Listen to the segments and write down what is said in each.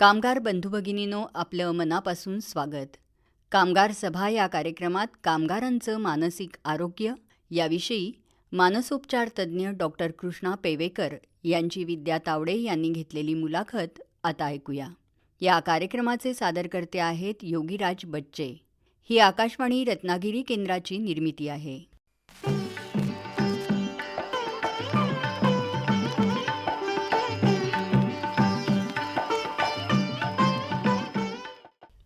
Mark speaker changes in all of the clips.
Speaker 1: कामगार बंधुभगिनीनो आपलं मनापासून स्वागत. कामगार सभा या कार्यक्रमात कामगारांचं मानसिक आरोग्य याविषयी मानसोपचार तज्ज्ञ डॉक्टर कृष्णा पेवेकर यांची विद्या तावडे यांनी घेतलेली मुलाखत आता ऐकूया. या कार्यक्रमाचे सादरकर्ते आहेत योगीराज बच्चे. ही आकाशवाणी रत्नागिरी केंद्राची निर्मिती आहे.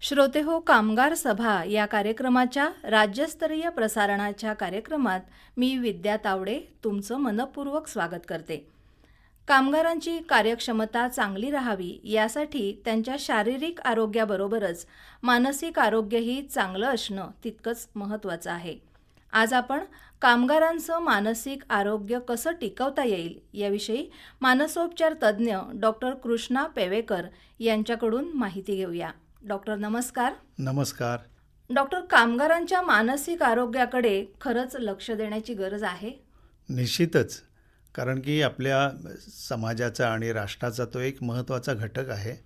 Speaker 2: श्रोते हो कामगार सभा या कार्यक्रमाच्या राज्यस्तरीय प्रसारणाच्या कार्यक्रमात मी विद्या तावडे तुमचं मनपूर्वक स्वागत करते. कामगारांची कार्यक्षमता चांगली राहावी यासाठी त्यांच्या शारीरिक आरोग्याबरोबरच मानसिक आरोग्यही चांगलं असणं तितकंच महत्त्वाचं आहे. आज आपण कामगारांचं मानसिक आरोग्य कसं टिकवता येईल याविषयी मानसोपचार तज्ज्ञ डॉक्टर कृष्णा पेवेकर यांच्याकडून माहिती घेऊया. डॉक्टर नमस्कार.
Speaker 3: नमस्कार.
Speaker 2: डॉक्टर कामगारांच्या मानसिक आरोग्याकडे खरंच लक्ष देण्याची गरज आहे?
Speaker 3: निश्चितच. कारण की आपल्या समाजाचा आणि राष्ट्राचा तो एक महत्त्वाचा घटक आहे.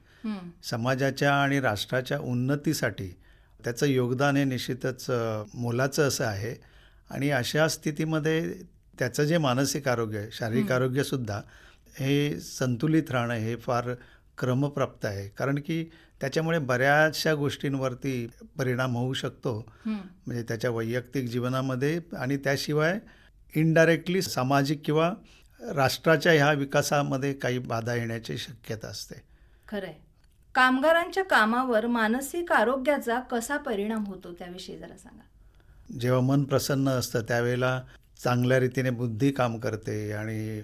Speaker 3: समाजाच्या आणि राष्ट्राच्या उन्नतीसाठी त्याचं योगदान हे निश्चितच मोलाचं असं आहे. आणि अशा स्थितीमध्ये त्याचं जे मानसिक आरोग्य आहे शारीरिक आरोग्यसुद्धा हे संतुलित राहणं हे फार क्रमप्राप्त आहे. कारण की त्याच्यामुळे बऱ्याचशा गोष्टींवरती परिणाम होऊ शकतो. म्हणजे त्याच्या वैयक्तिक जीवनामध्ये आणि त्याशिवाय इनडायरेक्टली सामाजिक किंवा राष्ट्राच्या ह्या विकासामध्ये काही बाधा येण्याची शक्यता असते.
Speaker 2: खरंय. कामगारांच्या कामावर मानसिक आरोग्याचा कसा परिणाम होतो त्याविषयी जरा सांगा.
Speaker 3: जेव्हा मन प्रसन्न असतं त्यावेळेला चांगल्या रीतीने बुद्धी काम करते आणि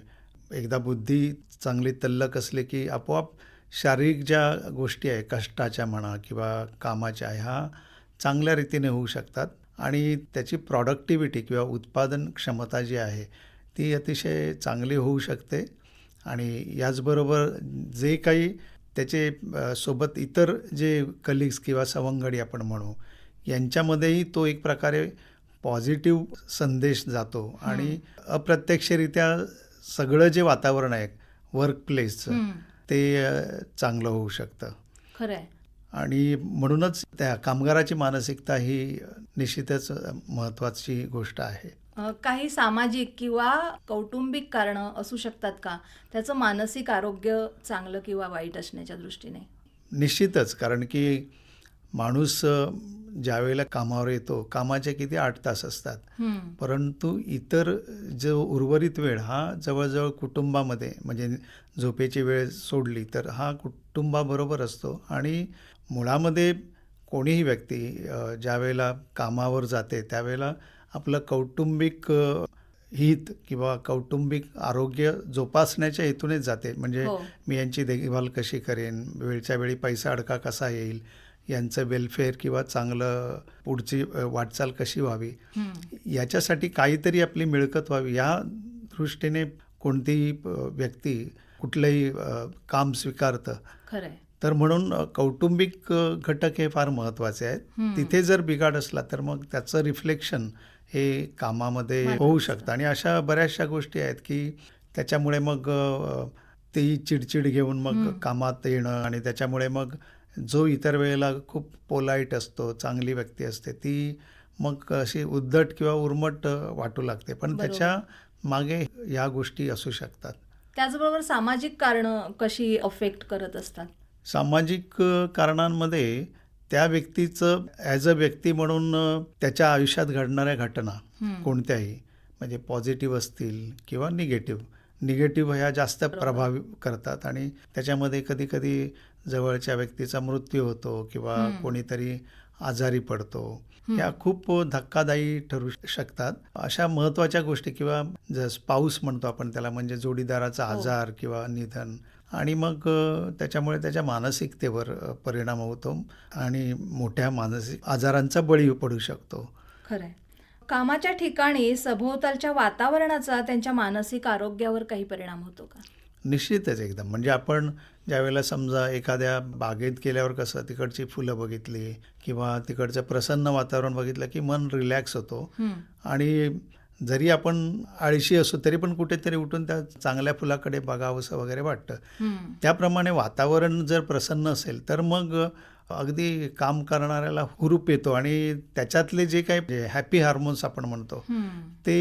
Speaker 3: एकदा बुद्धी चांगली तल्लक असली की आपोआप शारीरिक ज्या गोष्टी आहे कष्टाच्या म्हणा किंवा कामाच्या ह्या चांगल्या रीतीने होऊ शकतात. आणि त्याची प्रॉडक्टिव्हिटी किंवा उत्पादन क्षमता जी आहे ती अतिशय चांगली होऊ शकते. आणि याचबरोबर जे काही त्याचे सोबत इतर जे कलिग्स किंवा सवंगडी आपण म्हणू यांच्यामध्येही तो एक प्रकारे पॉझिटिव्ह संदेश जातो. आणि अप्रत्यक्षरित्या सगळं जे वातावरण आहे वर्क प्लेसचं ते चांगलं होऊ शकतं.
Speaker 2: खरंय.
Speaker 3: आणि म्हणूनच त्या कामगाराची मानसिकता ही निश्चितच महत्त्वाची गोष्ट आहे.
Speaker 2: काही सामाजिक किंवा कौटुंबिक कारणं असू शकतात का? त्याचं मानसिक आरोग्य चांगलं किंवा वाईट असण्याच्या दृष्टीने?
Speaker 3: निश्चितच कारण की माणूस ज्यावेळेला कामावर येतो कामाचे किती आठ तास असतात. परंतु इतर जो उर्वरित वेळ हा जवळजवळ कुटुंबामध्ये म्हणजे झोपेची वेळ सोडली तर हा कुटुंबाबरोबर असतो. आणि मुळामध्ये कोणीही व्यक्ती ज्यावेळेला कामावर जाते त्यावेळेला आपलं कौटुंबिक हित किंवा कौटुंबिक आरोग्य जोपासण्याच्या हेतूनेच जाते. म्हणजे
Speaker 2: हो.
Speaker 3: मी यांची देखभाल कशी करेन? वेळच्या वेळी पैसा अडका कसा येईल? यांचं वेलफेअर किंवा चांगलं पुढची वाटचाल कशी व्हावी? याच्यासाठी काहीतरी आपली मिळकत व्हावी. या दृष्टीने कोणतीही व्यक्ती कुठलंही काम स्वीकारतं. तर म्हणून कौटुंबिक घटक हे फार महत्त्वाचे आहेत. तिथे जर बिघाड असला तर मग त्याचं रिफ्लेक्शन हे कामामध्ये होऊ. शकतं. आणि अशा बऱ्याचशा गोष्टी आहेत की त्याच्यामुळे मग ती चिडचिड घेऊन मग. कामात येणं आणि त्याच्यामुळे मग जो इतर वेळेला खूप पोलाईट असतो चांगली व्यक्ती असते ती मग अशी उद्धट किंवा उर्मट वाटू लागते. पण. त्याच्यामागे या गोष्टी असू शकतात.
Speaker 2: त्याचबरोबर सामाजिक कारणं कशी अफेक्ट करत असतात?
Speaker 3: सामाजिक कारणांमध्ये त्या व्यक्तीचं ॲज अ व्यक्ती म्हणून त्याच्या आयुष्यात घडणाऱ्या घटना कोणत्याही म्हणजे पॉझिटिव्ह असतील किंवा निगेटिव्ह निगेटिव्ह ह्या जास्त. प्रभावी करतात आणि त्याच्यामध्ये कधी कधी जवळच्या व्यक्तीचा मृत्यू होतो किंवा. कोणीतरी आजारी पडतो. ह्या खूप धक्कादायी ठरू शकतात अशा महत्त्वाच्या गोष्टी किंवा जस पाऊस म्हणतो आपण त्याला म्हणजे जोडीदाराचा
Speaker 2: हो.
Speaker 3: आजार किंवा निधन आणि मग त्याच्यामुळे त्याच्या मानसिकतेवर परिणाम होतो आणि मोठ्या मानसिक आजारांचा बळी पडू शकतो
Speaker 2: खरंय कामाच्या ठिकाणी सभोवतालच्या वातावरणाचा त्यांच्या मानसिक आरोग्यावर काही परिणाम होतो का
Speaker 3: निश्चितच एकदम. म्हणजे आपण ज्यावेळेला समजा एखाद्या बागेत गेल्यावर कसं तिकडची फुलं बघितली किंवा तिकडचं प्रसन्न वातावरण बघितलं की मन रिलॅक्स होतो. आणि जरी आपण आळशी असू तरी पण कुठेतरी उठून त्या चांगल्या फुलाकडे बघावंसं वगैरे वाटतं. त्याप्रमाणे वातावरण जर प्रसन्न असेल तर मग अगदी काम करणाऱ्याला हुरूप येतो आणि त्याच्यातले जे काही हॅपी हार्मोन्स आपण म्हणतो. ते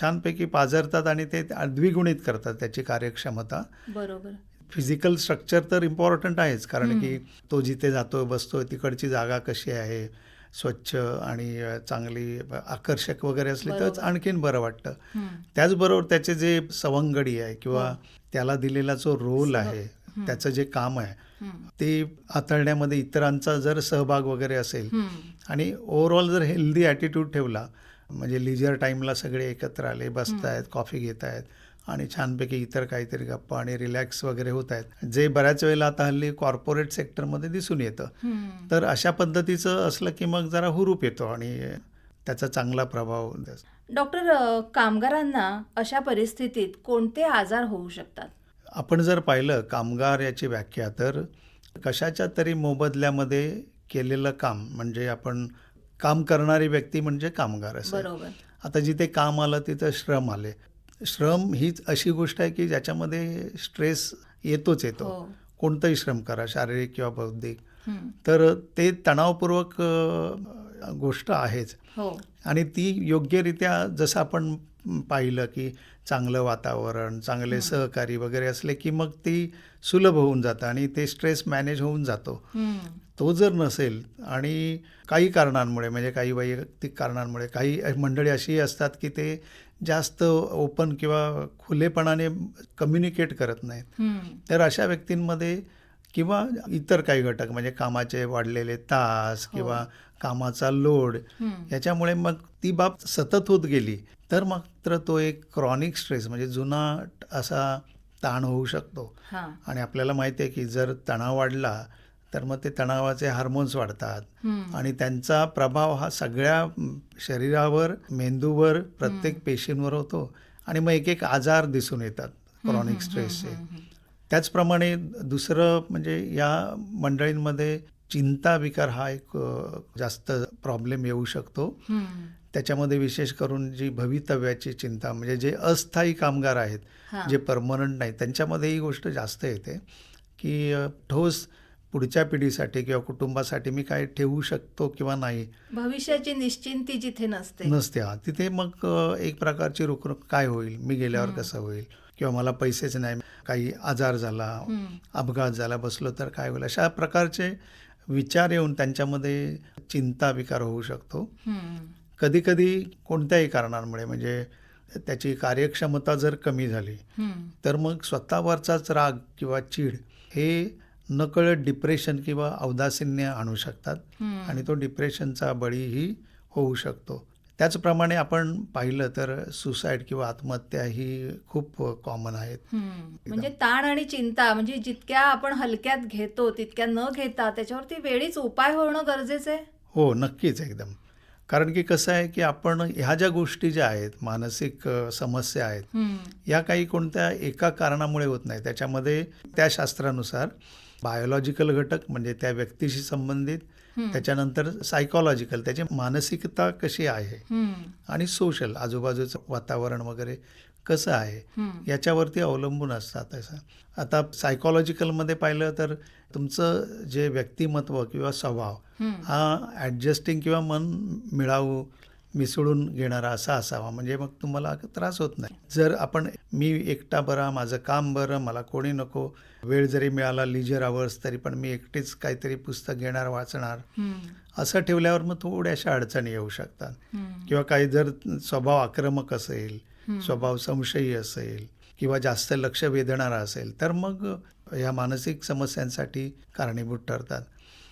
Speaker 3: छानपैकी पाझरतात आणि ते द्विगुणित करतात त्याची कार्यक्षमता
Speaker 2: बरोबर
Speaker 3: फिजिकल स्ट्रक्चर तर इम्पॉर्टंट आहेच कारण. की तो जिथे जातो बसतो तिकडची जागा कशी आहे स्वच्छ आणि चांगली आकर्षक वगैरे असली तर. आणखीन बरं वाटतं. त्याचबरोबर त्याचे जे सवंगडी आहे किंवा
Speaker 2: हो.
Speaker 3: त्याला दिलेला जो रोल आहे. त्याचं जे काम आहे. ते हाताळण्यामध्ये इतरांचा जर सहभाग वगैरे असेल. आणि ओव्हरऑल जर हेल्दी ॲटिट्यूड ठेवला म्हणजे लिजर टाईमला सगळे एकत्र आले बसत आहेत कॉफी घेत आहेत आणि छानपैकी इतर काहीतरी गप्पा आणि रिलॅक्स वगैरे होत आहेत जे बऱ्याच वेळेला आता हल्ली कॉर्पोरेट सेक्टरमध्ये दिसून येतं. तर अशा पद्धतीचं असलं की मग जरा हुरूप येतो आणि त्याचा चांगला प्रभाव.
Speaker 2: डॉक्टर कामगारांना अशा परिस्थितीत कोणते आजार होऊ शकतात
Speaker 3: आपण जर पाहिलं कामगार याची व्याख्या तर कशाच्या तरी मोबदल्यामध्ये केलेलं काम म्हणजे आपण काम करणारी व्यक्ती म्हणजे कामगार असं आता जिथे काम आलं तिथं श्रम आले. श्रम हीच अशी गोष्ट आहे की ज्याच्यामध्ये स्ट्रेस येतोच येतो.
Speaker 2: हो.
Speaker 3: कोणतंही श्रम करा शारीरिक किंवा बौद्धिक. तर ते तणावपूर्वक गोष्ट आहेच.
Speaker 2: हो.
Speaker 3: आणि ती योग्यरित्या जसं आपण पाहिलं की चांगलं वातावरण चांगले सहकारी वगैरे असले की मग ती सुलभ होऊन जातं आणि ते स्ट्रेस मॅनेज होऊन जातो. तो जर नसेल आणि काही कारणांमुळे म्हणजे काही वैयक्तिक कारणांमुळे काही मंडळी अशी असतात की ते जास्त ओपन किंवा खुलेपणाने कम्युनिकेट करत नाहीत. तर अशा व्यक्तींमध्ये किंवा इतर काही घटक म्हणजे कामाचे वाढलेले तास किंवा कामाचा लोड. याच्यामुळे मग ती बाब सतत होत गेली तर मात्र तो एक क्रॉनिक स्ट्रेस म्हणजे जुना असा ताण होऊ शकतो. आणि आपल्याला माहिती आहे की जर तणाव वाढला तर मग ते तणावाचे हार्मोन्स वाढतात. आणि त्यांचा प्रभाव हा सगळ्या शरीरावर मेंदूवर प्रत्येक पेशींवर होतो. आणि मग एक एक आजार दिसून येतात क्रॉनिक स्ट्रेसचे त्याचप्रमाणे दुसरं म्हणजे या मंडळींमध्ये चिंता विकार हा एक जास्त प्रॉब्लेम येऊ शकतो. त्याच्यामध्ये विशेष करून जी भवितव्याची चिंता म्हणजे जे अस्थायी कामगार आहेत. जे परमनंट नाही त्यांच्यामध्ये ही गोष्ट जास्त येते की ठोस पुढच्या पिढीसाठी किंवा कुटुंबासाठी मी काय ठेवू शकतो किंवा नाही.
Speaker 2: भविष्याची निश्चिंती जिथे नसते.
Speaker 3: नसते. हा तिथे मग एक प्रकारची रुकरुक काय होईल? मी गेल्यावर कसं होईल? किंवा मला पैसेच नाही काही आजार झाला. अपघात झाला बसलो तर काय होईल? अशा प्रकारचे विचार येऊन त्यांच्यामध्ये चिंता विकार होऊ शकतो. कधीकधी कोणत्याही कारणांमुळे म्हणजे त्याची कार्यक्षमता जर कमी झाली. तर मग स्वतःवरचाच राग किंवा चीड हे नकळत डिप्रेशन किंवा औदासीन्य आणू शकतात. आणि तो डिप्रेशनचा बळीही होऊ शकतो त्याचप्रमाणे आपण पाहिलं तर सुसाईड किंवा आत्महत्या ही खूप कॉमन आहेत.
Speaker 2: म्हणजे ताण आणि चिंता म्हणजे जितक्या आपण हलक्यात घेतो तितक्या न घेता त्याच्यावरती वेळीच उपाय होणं गरजेचं आहे
Speaker 3: हो नक्कीच एकदम कारण की कसं आहे की आपण ह्या ज्या गोष्टी ज्या आहेत मानसिक समस्या आहेत. या काही कोणत्या एका कारणामुळे होत नाही त्याच्यामध्ये त्या शास्त्रानुसार बायोलॉजिकल घटक म्हणजे त्या व्यक्तीशी संबंधित. त्याच्यानंतर सायकोलॉजिकल त्याची मानसिकता कशी आहे. आणि सोशल आजूबाजूचं वातावरण वगैरे कसं आहे. याच्यावरती अवलंबून असतात असं आता सायकोलॉजिकलमध्ये पाहिलं तर तुमचं जे व्यक्तिमत्व किंवा स्वभाव. हा ॲडजस्टिंग किंवा मन मिळावू मिसळून घेणारा असा असावा म्हणजे मग तुम्हाला त्रास होत नाही जर आपण मी एकटा बरा माझं काम बरं मला कोणी नको वेळ जरी मिळाला लिजर आवर्स तरी पण मी एकटीच काहीतरी पुस्तक घेणार वाचणार. असं ठेवल्यावर मग थोड्याशा अडचणी येऊ शकतात. किंवा काही जर स्वभाव आक्रमक असेल. स्वभाव संशयी असेल किंवा जास्त लक्ष वेधणारा असेल तर मग या मानसिक समस्यांसाठी कारणीभूत ठरतात.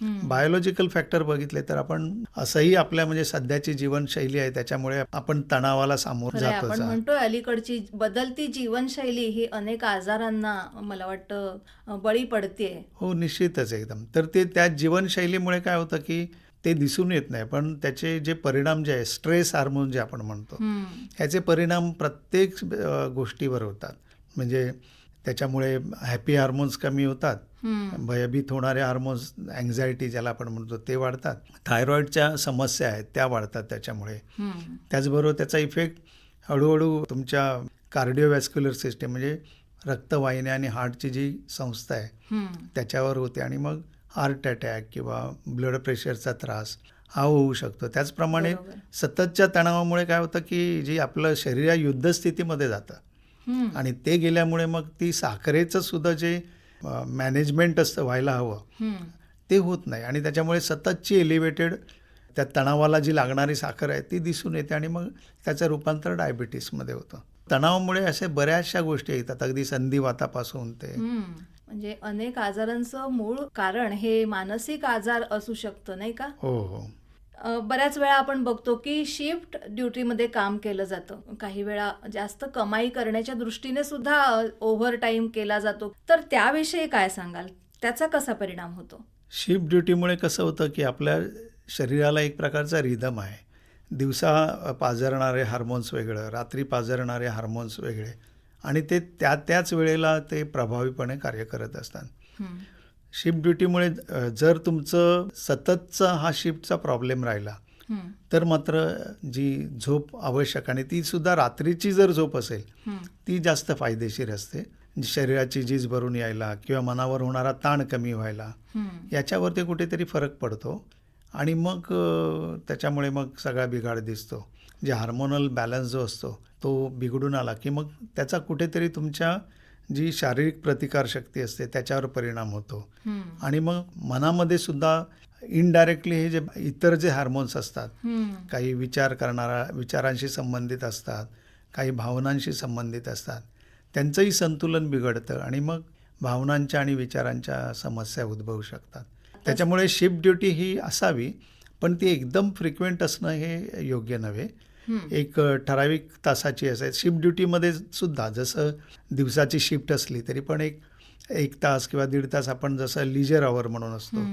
Speaker 3: बायोलॉजिकल फॅक्टर बघितले तर आपण असंही आपल्या म्हणजे सध्याची जीवनशैली आहे त्याच्यामुळे आपण तणावाला सामोरं
Speaker 2: आपण
Speaker 3: आहे.
Speaker 2: म्हणतोय अलीकडची बदलती जीवनशैली ही अनेक आजारांना मला वाटतं बळी पडते
Speaker 3: हो निश्चितच एकदम तर ते त्या जीवनशैलीमुळे काय होतं की ते दिसून येत नाही पण त्याचे जे परिणाम जे आहे स्ट्रेस हार्मोन जे आपण म्हणतो ह्याचे परिणाम प्रत्येक गोष्टीवर होतात म्हणजे त्याच्यामुळे हॅपी हार्मोन्स कमी होतात. भयभीत होणारे हार्मोन्स अँझायटी ज्याला आपण म्हणतो ते वाढतात थायरॉईडच्या समस्या आहेत त्या वाढतात त्याच्यामुळे. त्याचबरोबर त्याचा इफेक्ट हळूहळू तुमच्या कार्डिओवॅस्क्युलर सिस्टीम म्हणजे रक्तवाहिन्या आणि हार्टची जी संस्था आहे. त्याच्यावर होते आणि मग हार्ट अटॅक किंवा ब्लड प्रेशरचा त्रास हा होऊ शकतो त्याचप्रमाणे. सततच्या तणावामुळे काय होतं की जी आपलं शरीर युद्धस्थितीमध्ये जातं. आणि ते गेल्यामुळे मग ती साखरेचं सुद्धा जे मॅनेजमेंट असतं व्हायला हवं. ते होत नाही आणि त्याच्यामुळे सततची एलिव्हेटेड त्या तणावाला जी लागणारी साखर आहे ती दिसून येते आणि मग त्याचं रूपांतर डायबिटीसमध्ये होतं तणावामुळे असे बऱ्याचशा गोष्टी येतात अगदी संधिवातापासून ते.
Speaker 2: म्हणजे अनेक आजारांचं मूळ कारण हे मानसिक आजार असू शकतं नाही का?
Speaker 3: हो हो.
Speaker 2: बऱ्याच वेळा आपण बघतो की शिफ्ट ड्युटीमध्ये काम केलं जातं. काही वेळा जास्त कमाई करण्याच्या दृष्टीने सुद्धा ओव्हर टाईम केला जातो. तर त्याविषयी काय सांगाल? त्याचा कसा परिणाम होतो?
Speaker 3: शिफ्ट ड्युटीमुळे कसं होतं की आपल्या शरीराला एक प्रकारचा रिदम आहे. दिवसा पाझरणारे हार्मोन्स वेगळं रात्री पाझरणारे हार्मोन्स वेगळे. आणि ते त्या त्याच वेळेला ते प्रभावीपणे कार्य करत असतात. शिफ्ट ड्युटीमुळे जर तुमचं सततचा हा शिफ्टचा प्रॉब्लेम राहिला तर मात्र जी झोप आवश्यक आणि ती सुद्धा रात्रीची जर झोप असेल ती जास्त फायदेशीर असते. शरीराची झीज भरून यायला किंवा मनावर होणारा ताण कमी व्हायला याच्यावरती कुठेतरी फरक पडतो. आणि मग त्याच्यामुळे मग सगळा बिघाड दिसतो. जे हार्मोनल बॅलन्स जो असतो तो बिघडून आला की मग त्याचा कुठेतरी तुमच्या जी शारीरिक प्रतिकारशक्ती असते त्याच्यावर परिणाम होतो. आणि मग मनामध्ये सुद्धा इनडायरेक्टली हे जे इतर जे हार्मोन्स असतात. काही विचार करणारा विचारांशी संबंधित असतात काही भावनांशी संबंधित असतात त्यांचंही संतुलन बिघडतं आणि मग भावनांच्या आणि विचारांच्या समस्या उद्भवू शकतात त्याच्यामुळे शिफ्ट ड्युटी ही असावी पण ती एकदम फ्रिक्वेंट असणं हे योग्य नव्हे. एक ठराविक तासाची असेल शिफ्ट ड्युटीमध्ये सुद्धा जसं दिवसाची शिफ्ट असली तरी पण एक एक तास किंवा दीड तास आपण जसं लिजर आवर म्हणून असतो.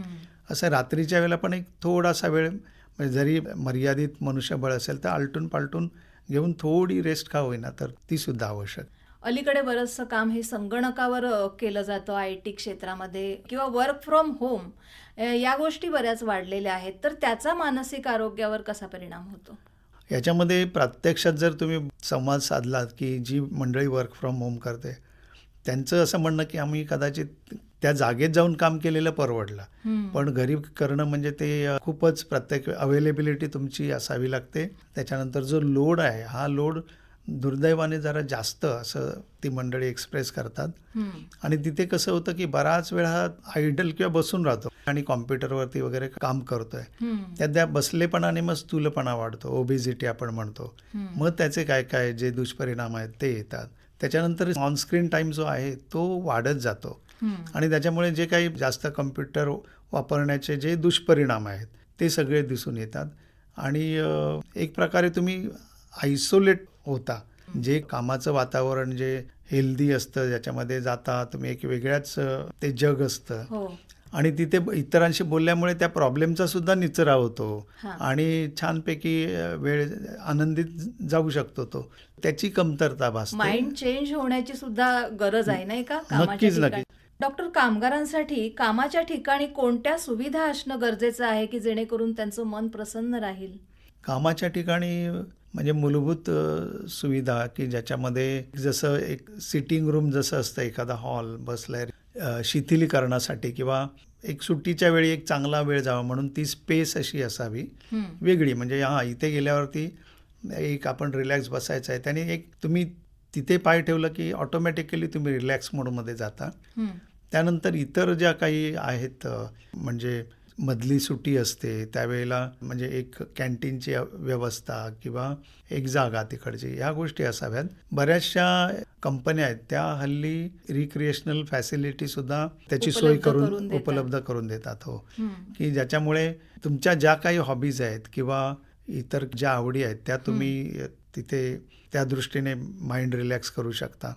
Speaker 3: असं रात्रीच्या वेळेला पण एक थोडासा वेळ म्हणजे जरी मर्यादित मनुष्यबळ असेल तर आलटून पालटून घेऊन थोडी रेस्ट का होईना तर ती सुद्धा आवश्यक.
Speaker 2: अलीकडे बरंचसं काम हे संगणकावर केलं जातं आय टी क्षेत्रामध्ये किंवा वर्क फ्रॉम होम या गोष्टी बऱ्याच वाढलेल्या आहेत. तर त्याचा मानसिक आरोग्यावर कसा परिणाम होतो?
Speaker 3: याच्यामध्ये प्रत्यक्षात जर तुम्ही संवाद साधलात की जी मंडळी वर्क फ्रॉम होम करते त्यांचं असं म्हणणं की आम्ही कदाचित त्या जागेत जाऊन काम केलेलं परवडलं. पण घरी करणं म्हणजे ते खूपच प्रत्येक अवेलेबिलिटी तुमची असावी लागते त्याच्यानंतर जो लोड आहे हा लोड दुर्दैवाने जरा जास्त असं ती मंडळी एक्सप्रेस करतात. आणि तिथे कसं होतं की बराच वेळ आयडल किंवा बसून राहतो आणि कॉम्प्युटरवरती वगैरे काम करतोय. त्या त्या बसलेपणाने मग स्थूलपणा वाढतो ओबिझिटी आपण म्हणतो. मग त्याचे काय काय जे दुष्परिणाम आहेत ते येतात त्याच्यानंतर ऑनस्क्रीन टाईम जो आहे तो वाढत जातो. आणि त्याच्यामुळे जे काही जास्त कम्प्युटर वापरण्याचे जे दुष्परिणाम आहेत ते सगळे दिसून येतात आणि एक प्रकारे तुम्ही आयसोलेट होता. जे कामाचं वातावरण जे हेल्दी असतं ज्याच्यामध्ये जाता तुम्ही एक वेगळ्याच ते जग असतं.
Speaker 2: हो.
Speaker 3: आणि तिथे इतरांशी बोलल्यामुळे त्या प्रॉब्लेमचा सुद्धा निचरा होतो. आणि छानपैकी वेळ आनंदित जाऊ शकतो तो. त्याची कमतरता भासते.
Speaker 2: माइंड चेंज होण्याची सुद्धा गरज आहे नाही का?
Speaker 3: नक्कीच, नक्कीच.
Speaker 2: डॉक्टर कामगारांसाठी कामाच्या ठिकाणी कोणत्या सुविधा असणं गरजेचं आहे की जेणेकरून त्यांचं मन प्रसन्न राहील?
Speaker 3: कामाच्या ठिकाणी म्हणजे मूलभूत सुविधा की ज्याच्यामध्ये जसं एक सिटिंग रूम जसं असतं एखादा हॉल बसलाय शिथिलीकरणासाठी किंवा एक सुट्टीच्या वेळी एक चांगला वेळ जावा म्हणून ती स्पेस अशी असावी. वेगळी म्हणजे हां इथे गेल्यावरती एक आपण रिलॅक्स बसायचं आहे त्याने एक तुम्ही तिथे पाय ठेवलं की ऑटोमॅटिकली तुम्ही रिलॅक्स मोडमध्ये जाता. त्यानंतर इतर ज्या काही आहेत म्हणजे मधली सुट्टी असते त्यावेळेला म्हणजे एक कॅन्टीनची व्यवस्था किंवा एक जागा तिकडची ह्या गोष्टी असाव्यात. बऱ्याचशा कंपन्या आहेत त्या हल्ली रिक्रिएशनल फॅसिलिटी सुद्धा त्याची सोय
Speaker 2: करून.
Speaker 3: उपलब्ध करून देतात हो. की ज्याच्यामुळे तुमच्या ज्या काही हॉबीज आहेत किंवा इतर ज्या आवडी आहेत त्या तुम्ही तिथे त्या दृष्टीने माइंड रिलॅक्स करू शकता.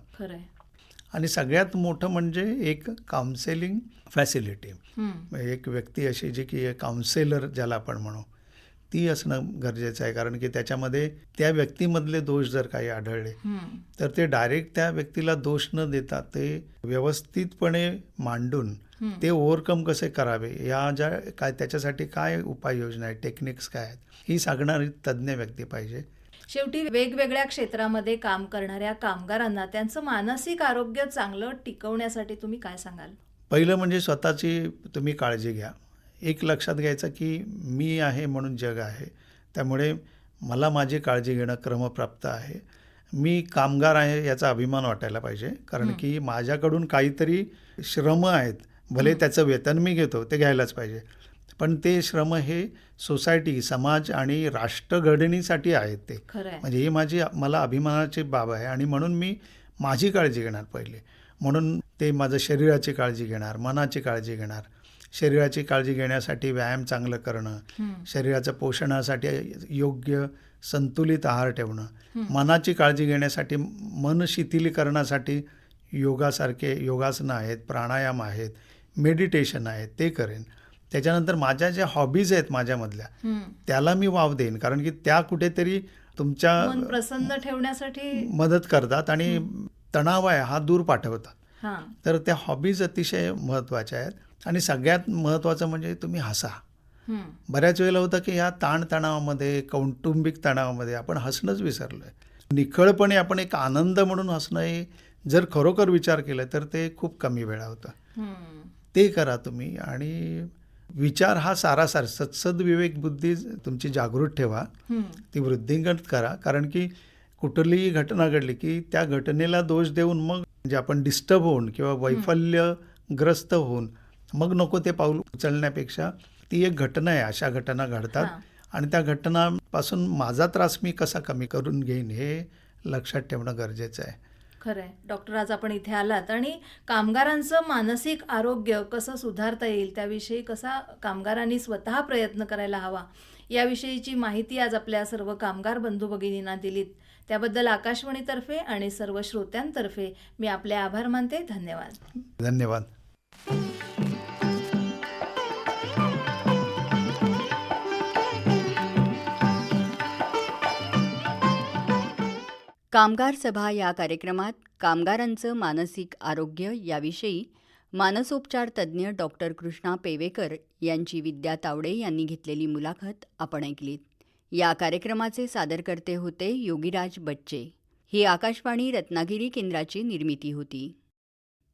Speaker 3: आणि सगळ्यात मोठं म्हणजे एक काउन्सेलिंग फॅसिलिटी. एक व्यक्ती अशी जी की काउन्सेलर ज्याला आपण म्हणू ती असणं गरजेचं आहे कारण की त्याच्यामध्ये त्या व्यक्तीमधले दोष जर काही आढळले. तर ते डायरेक्ट त्या व्यक्तीला दोष न देता ते व्यवस्थितपणे मांडून. ते ओव्हरकम कसे करावे या ज्या काय त्याच्यासाठी काय उपाययोजना आहेत टेक्निक्स काय आहेत ही सांगणारी तज्ज्ञ व्यक्ती पाहिजे
Speaker 2: शेवटी वेगवेगळ्या क्षेत्रामध्ये काम करणाऱ्या कामगारांना त्यांचं मानसिक आरोग्य चांगलं टिकवण्यासाठी तुम्ही काय सांगाल?
Speaker 3: पहिलं म्हणजे स्वतःची तुम्ही काळजी घ्या. एक लक्षात घ्यायचं की मी आहे म्हणून जग आहे. त्यामुळे मला माझी काळजी घेणं क्रमप्राप्त आहे. मी कामगार आहे याचा अभिमान वाटायला पाहिजे. कारण की माझ्याकडून काहीतरी श्रम आहेत. भले त्याचं वेतन मी घेतो ते घ्यायलाच पाहिजे. पण ते श्रम हे सोसायटी समाज आणि राष्ट्रघडणीसाठी आहेत ते.
Speaker 2: आहे
Speaker 3: म्हणजे ही माझी मला अभिमानाची बाब आहे आणि म्हणून मी माझी काळजी घेणार पहिले. म्हणून ते माझं शरीराची काळजी घेणार मनाची काळजी घेणार. शरीराची काळजी घेण्यासाठी व्यायाम चांगलं करणं. शरीराच्या पोषणासाठी योग्य संतुलित आहार ठेवणं मनाची काळजी घेण्यासाठी मन शिथिलीकरणासाठी योगासारखे योगासनं आहेत प्राणायाम आहेत मेडिटेशन आहेत ते करेन. त्याच्यानंतर माझ्या ज्या हॉबीज आहेत माझ्यामधल्या. त्याला मी वाव देईन. कारण की त्या कुठेतरी तुमच्या
Speaker 2: मन प्रसन्न ठेवण्यासाठी
Speaker 3: मदत करतात आणि तणाव आहे हा दूर पाठवतात.
Speaker 2: हां.
Speaker 3: तर त्या हॉबीज अतिशय महत्त्वाच्या आहेत. आणि सगळ्यात महत्त्वाचं म्हणजे तुम्ही हसा.
Speaker 2: हं.
Speaker 3: बऱ्याच वेळेला होतं की ह्या ताणतणावामध्ये कौटुंबिक तणावामध्ये आपण हसणंच विसरलो आहे निखळपणे आपण एक आनंद म्हणून हसणं हे जर खरोखर विचार केला तर ते खूप कमी वेळा होतं. ते करा तुम्ही आणि विचार हा सारासार. सत्सद विवेक बुद्धी तुमची जागृत ठेवा. ती वृद्धिंगत करा. कारण की कुठलीही घटना घडली की त्या घटनेला दोष देऊन मग म्हणजे आपण डिस्टर्ब होऊन किंवा वैफल्यग्रस्त होऊन मग नको ते पाऊल उचलण्यापेक्षा ती एक घटना आहे. अशा घटना घडतात. आणि त्या घटनापासून माझा त्रास मी कसा कमी करून घेईन हे लक्षात ठेवणं गरजेचं आहे.
Speaker 2: खरं आहे डॉक्टर आज आपण इथे आलात आणि कामगारांचं मानसिक आरोग्य कसं सुधारता येईल त्याविषयी कसा कामगारांनी स्वतः प्रयत्न करायला हवा याविषयीची माहिती आज आपल्या सर्व कामगार बंधू भगिनींना दिलीत. त्याबद्दल आकाशवाणीतर्फे आणि सर्व श्रोत्यांतर्फे मी आपले आभार मानते. धन्यवाद.
Speaker 3: धन्यवाद.
Speaker 1: कामगार सभा या कार्यक्रमात कामगारांचं मानसिक आरोग्य याविषयी मानसोपचार तज्ज्ञ डॉक्टर कृष्णा पेवेकर यांची विद्या तावडे यांनी घेतलेली मुलाखत आपण ऐकलीत. या कार्यक्रमाचे सादरकर्ते होते योगीराज बच्चे. ही आकाशवाणी रत्नागिरी केंद्राची निर्मिती होती.